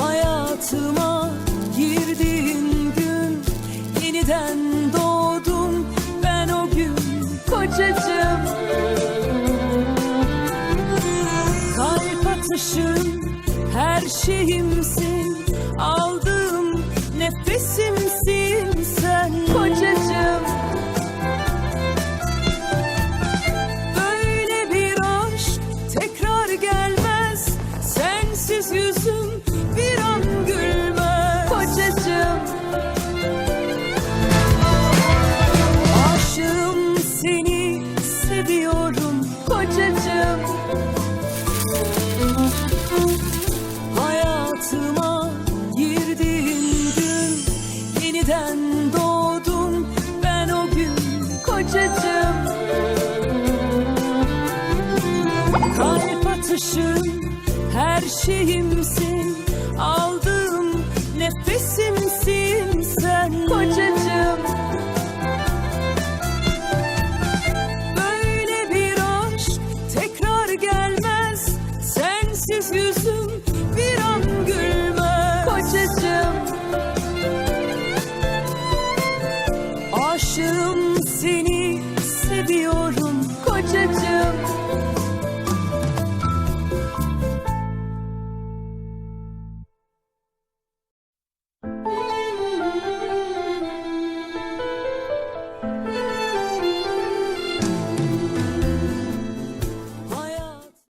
Hayatıma girdiğin gün yeniden doğdum. Ben o gün kocacığım. Kalp atışım her şeyimsin. Aldığım nefesimsin bakışın her şeyimsin Aldığım nefesimsin sen. Kocacığım. Böyle bir aşk tekrar gelmez Sensiz yüzüm bir an gülmez. Kocacığım. Aşığım seni seviyorum. Kocacığım.